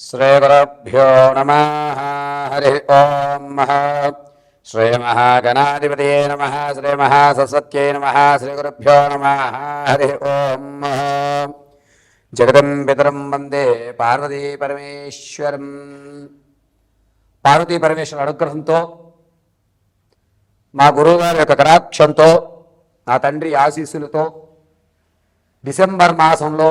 श्रीगुरुभ्यो नमः हरिः ॐ श्रीमहागणाधिपतये नमः श्रीमहासरस्वत्यै नमः श्रीगुरुभ्यो नमः हरिः ॐ జగదం పితరం వందే పార్వతీ పరమేశ్వరం పార్వతీ పరమేశ్వర అనుగ్రహంతో మా గురువుగారి యొక్క కటాక్షంతో నా తండ్రి ఆశీస్సులతో డిసెంబర్ మాసంలో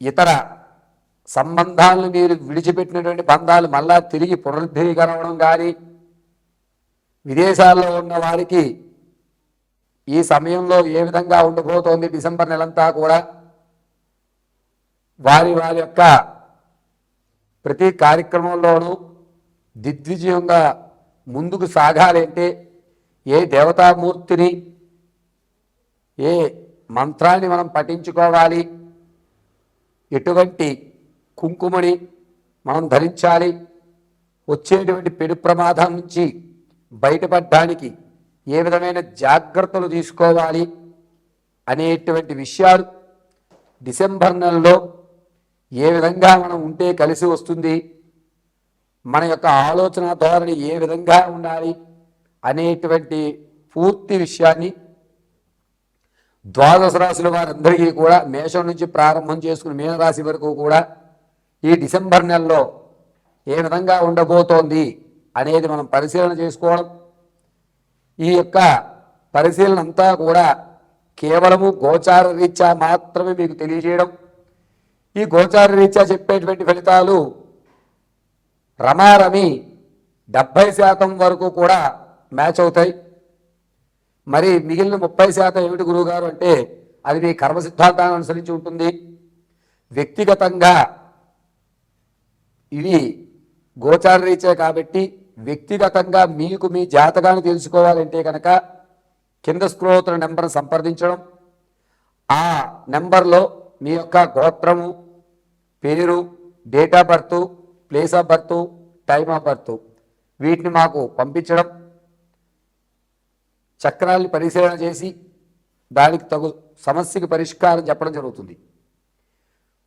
ఇతర సంబంధాలను మీరు విడిచిపెట్టినటువంటి బంధాలు మళ్ళా తిరిగి పునరుద్ధరీకరవడం కానీ విదేశాల్లో ఉన్న వారికి ఈ సమయంలో ఏ విధంగా ఉండబోతోంది డిసెంబర్ నెలంతా కూడా వారి వారి యొక్క ప్రతి కార్యక్రమంలోనూ దిగ్విజయంగా ముందుకు సాగాలంటే ఏ దేవతామూర్తిని ఏ మంత్రాన్ని మనం పఠించుకోవాలి ఎటువంటి కుంకుమని మనం ధరించాలి? వచ్చేటువంటి పెను ప్రమాదం నుంచి బయటపడడానికి ఏ విధమైన జాగ్రత్తలు తీసుకోవాలి అనేటువంటి విషయాలు డిసెంబర్ నెలలో ఏ విధంగా మనం ఉంటే కలిసి వస్తుంది? మన యొక్క ఆలోచన ధోరణి ఏ విధంగా ఉండాలి? అనేటువంటి పూర్తి విషయాన్ని ద్వాదశ రాశుల వారందరికీ కూడా మేషం నుంచి ప్రారంభం చేసుకుని మీనరాశి వరకు కూడా ఈ డిసెంబర్ నెలలో ఏ విధంగా ఉండబోతోంది అనేది మనం పరిశీలన చేసుకోవడం. ఈ యొక్క పరిశీలన అంతా కూడా కేవలము గోచార రీత్యా మాత్రమే మీకు తెలియజేయడం. ఈ గోచార రీత్యా చెప్పేటువంటి ఫలితాలు రమారమి డెబ్భై శాతం వరకు కూడా మ్యాచ్ అవుతాయి. మరి మిగిలిన ముప్పై శాతం ఏమిటి గురువుగారు? అంటే అది మీ కర్మ సిద్ధాంతాన్ని అనుసరించి ఉంటుంది. వ్యక్తిగతంగా ఇవి గోచార రీచే కాబట్టి వ్యక్తిగతంగా మీకు మీ జాతకాన్ని తెలుసుకోవాలంటే కనుక కింద స్క్రోతుల నెంబర్ను సంప్రదించడం. ఆ నెంబర్లో మీ యొక్క గోత్రము పేరు date of birth place of birth time of birth వీటిని మాకు పంపించడం. చక్రాల్ని పరిశీలన చేసి దానికి తగు సమస్యకి పరిష్కారం చెప్పడం జరుగుతుంది.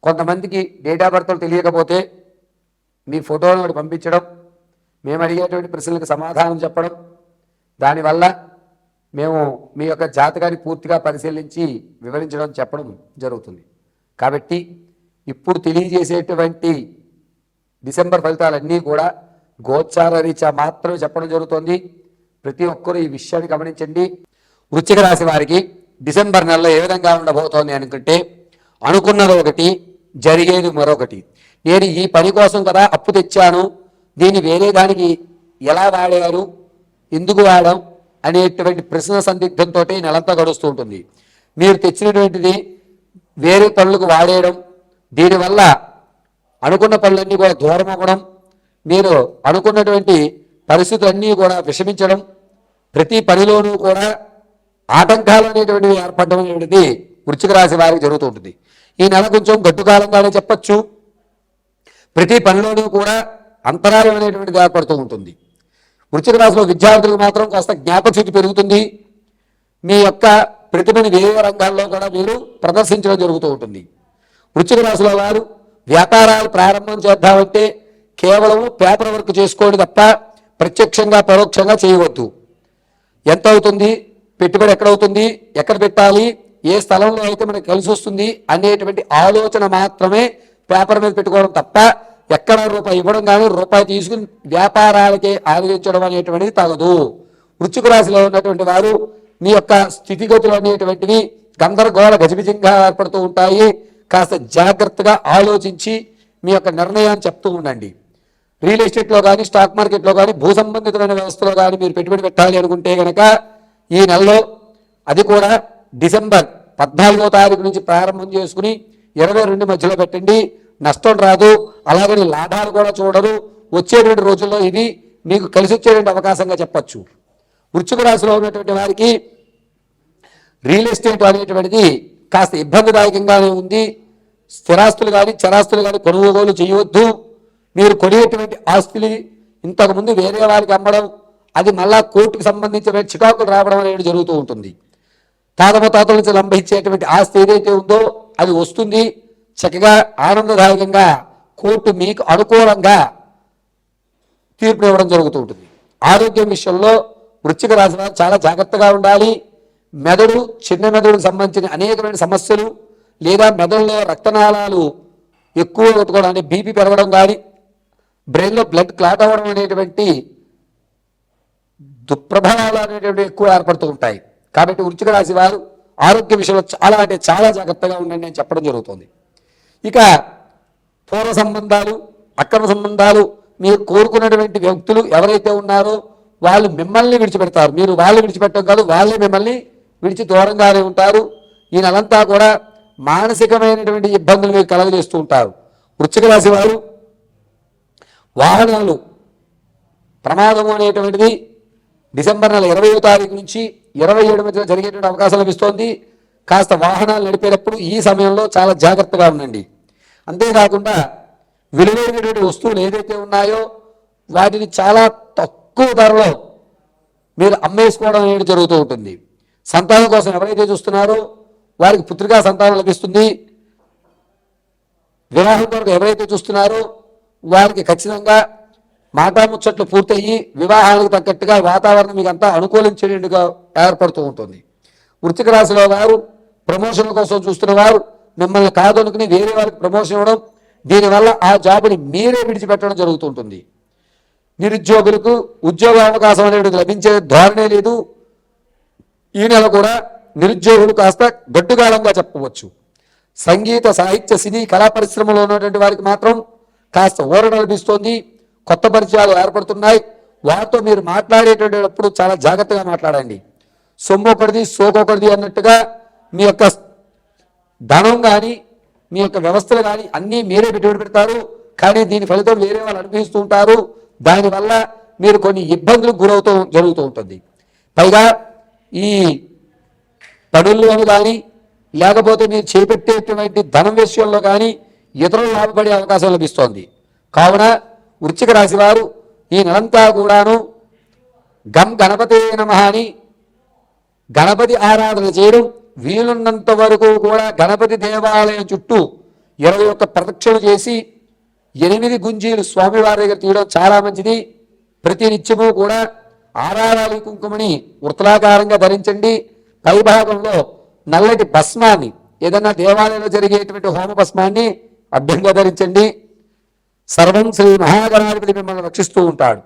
కొంతమందికి డేట్ ఆఫ్ బర్త్లు తెలియకపోతే మీ ఫోటోలను పంపించడం మేము అడిగేటువంటి ప్రశ్నలకు సమాధానం చెప్పడం దానివల్ల మేము మీ యొక్క జాతకాన్ని పూర్తిగా పరిశీలించి వివరించడం చెప్పడం జరుగుతుంది. కాబట్టి ఇప్పుడు తెలియజేసేటువంటి డిసెంబర్ ఫలితాలన్నీ కూడా గోచార రీత్యా మాత్రమే చెప్పడం జరుగుతుంది. ప్రతి ఒక్కరూ ఈ విషయాన్ని గమనించండి. వృశ్చిక రాశి వారికి డిసెంబర్ నెలలో ఏ విధంగా ఉండబోతోంది అనుకుంటే అనుకున్నది ఒకటి జరిగేది మరొకటి. నేను ఈ పని కోసం కదా అప్పు తెచ్చాను దీన్ని వేరే దానికి ఎలా వాడారు ఎందుకు వాడాం అనేటువంటి ప్రశ్న సందిగ్ధంతో నెలంతా గడుస్తూ ఉంటుంది. మీరు తెచ్చినటువంటిది వేరే పనులకు వాడేయడం దీనివల్ల అనుకున్న పనులన్నీ కూడా దూరం అవ్వడం మీరు అనుకున్నటువంటి పరిస్థితులన్నీ కూడా విషమించడం ప్రతి పనిలోనూ కూడా ఆటంకాలు అనేటువంటివి ఏర్పడడం అనేటువంటిది వృశ్చిక రాశి వారికి జరుగుతూ ఉంటుంది. ఈ నెల కొంచెం గట్టుకాలంగానే చెప్పచ్చు. ప్రతి పనిలోనూ కూడా అంతరాయం అనేటువంటిది ఏర్పడుతూ ఉంటుంది. వృచ్చిక రాశిలో విద్యార్థులకు మాత్రం కాస్త జ్ఞాపకశక్తి పెరుగుతుంది. మీ యొక్క ప్రతిభని వేరే రంగాల్లో కూడా మీరు ప్రదర్శించడం జరుగుతూ ఉంటుంది. వృచ్చిక రాశిలో వారు వ్యాపారాలు ప్రారంభం చేద్దామంటే కేవలం పేపర్ వర్క్ చేసుకోండి తప్ప ప్రత్యక్షంగా పరోక్షంగా చేయవద్దు. ఎంత అవుతుంది పెట్టుబడి ఎక్కడ అవుతుంది ఎక్కడ పెట్టాలి? ఏ స్థలంలో అయితే మనకు కలిసి వస్తుంది? అనేటువంటి ఆలోచన మాత్రమే పేపర్ మీద పెట్టుకోవడం తప్ప ఎక్కడ రూపాయి ఇవ్వడం కానీ రూపాయి తీసుకుని వ్యాపారాలకే ఆలోచించడం అనేటువంటిది తగదు. వృశ్చిక రాశిలో ఉన్నటువంటి వారు మీ యొక్క స్థితిగతులు అనేటువంటివి గందరగోళ గజిబిజంగా ఏర్పడుతూ ఉంటాయి. కాస్త జాగ్రత్తగా ఆలోచించి మీ యొక్క నిర్ణయాన్ని చెప్తూ ఉండండి. రియల్ ఎస్టేట్లో కానీ స్టాక్ మార్కెట్లో కానీ భూ సంబంధితమైన వ్యవస్థలో కానీ మీరు పెట్టుబడి పెట్టాలి అనుకుంటే కనుక ఈ నెలలో అది కూడా డిసెంబర్ పద్నాలుగో తారీఖు నుంచి ప్రారంభం చేసుకుని ఇరవై రెండు మధ్యలో పెట్టండి. నష్టం రాదు. అలాగని లాభాలు కూడా చూడరు. వచ్చేటువంటి రోజుల్లో ఇది మీకు కలిసి వచ్చేటువంటి అవకాశంగా చెప్పచ్చు. వృశ్చిక రాశిలో ఉన్నటువంటి వారికి రియల్ ఎస్టేట్ అనేటువంటిది కాస్త ఇబ్బందిదాయకంగానే ఉంది. స్థిరాస్తులు కానీ చరాస్తులు కానీ కొనుగోలు చేయవద్దు. మీరు కొనేటువంటి ఆస్తులు ఇంతకుముందు వేరే వారికి అమ్మడం అది మళ్ళా కోర్టుకు సంబంధించిన చికాకులు రావడం అనేది జరుగుతూ ఉంటుంది. తాతమతాతల నుంచి లంబించేటువంటి ఆస్తి ఏదైతే ఉందో అది వస్తుంది. చక్కగా ఆనందదాయకంగా కోర్టు మీకు అనుకూలంగా తీర్పు ఇవ్వడం జరుగుతూ ఉంటుంది. ఆరోగ్యం విషయంలో వృశ్చిక రాసిన చాలా జాగ్రత్తగా ఉండాలి. మెదడు చిన్న మెదడుకు సంబంధించిన అనేకమైన సమస్యలు లేదా మెదడులో రక్తనాళాలు ఎక్కువ కొట్టుకోవడం అంటే బీపీ పెరగడం కానీ బ్రెయిన్లో బ్లడ్ క్లాట్ అవ్వడం అనేటువంటి దుప్రభావాలు అనేటువంటి ఎక్కువ ఏర్పడుతూ ఉంటాయి. కాబట్టి వృచ్చిక రాశి వారు ఆరోగ్య విషయంలో చాలా అంటే చాలా జాగ్రత్తగా ఉండండి అని చెప్పడం జరుగుతుంది. ఇక పూర్వ సంబంధాలు అక్రమ సంబంధాలు మీరు కోరుకున్నటువంటి వ్యక్తులు ఎవరైతే ఉన్నారో వాళ్ళు మిమ్మల్ని విడిచిపెడతారు. మీరు వాళ్ళు విడిచిపెట్టడం కాదు వాళ్ళే మిమ్మల్ని విడిచి దూరంగానే ఉంటారు. ఈ నెలంతా కూడా మానసికమైనటువంటి ఇబ్బందులు మీకు కలగజేస్తూ ఉంటారు. వృచ్చిక రాశి వారు వాహనాలు. ప్రమాదము అనేటువంటిది డిసెంబర్ నెల ఇరవయో తారీఖు నుంచి ఇరవై ఏడు మధ్య జరిగేటువంటి అవకాశం లభిస్తోంది. కాస్త వాహనాలు నడిపేటప్పుడు ఈ సమయంలో చాలా జాగ్రత్తగా ఉండండి. అంతేకాకుండా విలువైనటువంటి వస్తువులు ఏదైతే ఉన్నాయో వాటిని చాలా తక్కువ ధరలో మీరు అమ్మేసుకోవడం అనేది జరుగుతూ ఉంటుంది. సంతానం కోసం ఎవరైతే చూస్తున్నారో వారికి పుత్రికా సంతానం లభిస్తుంది. వివాహం కొరకు ఎవరైతే చూస్తున్నారో వారికి ఖచ్చితంగా మాటాముచ్చట్లు పూర్తయ్యి వివాహానికి తగ్గట్టుగా వాతావరణం మీకు అంతా అనుకూలించేట్టుగా ఏర్పడుతూ ఉంటుంది. వృత్తిక రాశిలో వారు ప్రమోషన్ల కోసం చూస్తున్న వారు మిమ్మల్ని కాదనుకుని వేరే వారికి ప్రమోషన్ ఇవ్వడం దీనివల్ల ఆ జాబుని మీరే విడిచిపెట్టడం జరుగుతుంటుంది. నిరుద్యోగులకు ఉద్యోగ అవకాశం అనేది లభించే ధోరణే లేదు. ఈ నెల కూడా నిరుద్యోగులు కాస్త గడ్డుగాలంగా చెప్పవచ్చు. సంగీత సాహిత్య సినీ కళా పరిశ్రమలో ఉన్నటువంటి వారికి మాత్రం కాస్త ఊరట లభిస్తోంది. కొత్త పరిచయాలు ఏర్పడుతున్నాయి. వారితో మీరు మాట్లాడేటప్పుడు చాలా జాగ్రత్తగా మాట్లాడండి. సొమ్ము ఒకటిది సోకొకటిది అన్నట్టుగా మీ యొక్క ధనం కానీ మీ యొక్క వ్యవస్థలు కానీ అన్నీ మీరే పెట్టుబడి పెడతారు. కానీ దీని ఫలితం వేరే వాళ్ళు అనుభవిస్తూ ఉంటారు. దానివల్ల మీరు కొన్ని ఇబ్బందులకు గురవుతూ జరుగుతూ ఉంటుంది. పైగా ఈ పనుల్లోనూ కానీ లేకపోతే మీరు చేపట్టేటువంటి ధనం విషయంలో కానీ ఇతరులు లాభపడే అవకాశం లభిస్తోంది. కావున వృచ్చిక రాశి వారు ఈ నెలంతా కూడాను గం గణపతి నమ అని గణపతి ఆరాధన చేయడం వీలున్నంత వరకు కూడా గణపతి దేవాలయం చుట్టూ ఇరవై ఒక్క ప్రదక్షిణ చేసి ఎనిమిది గుంజీలు స్వామివారి దగ్గర తీయడం చాలా మంచిది. ప్రతి నిత్యము కూడా ఆరాధాలి కుంకుమని వృత్తలాకారంగా ధరించండి. పైభాగంలో నల్లటి భస్మాన్ని ఏదైనా దేవాలయంలో జరిగేటువంటి హోమ భస్మాన్ని అడ్డంగా ధరించండి సర్వం శ్రీ మహాగణాధిపతి మిమ్మల్ని రక్షిస్తూ ఉంటాడు.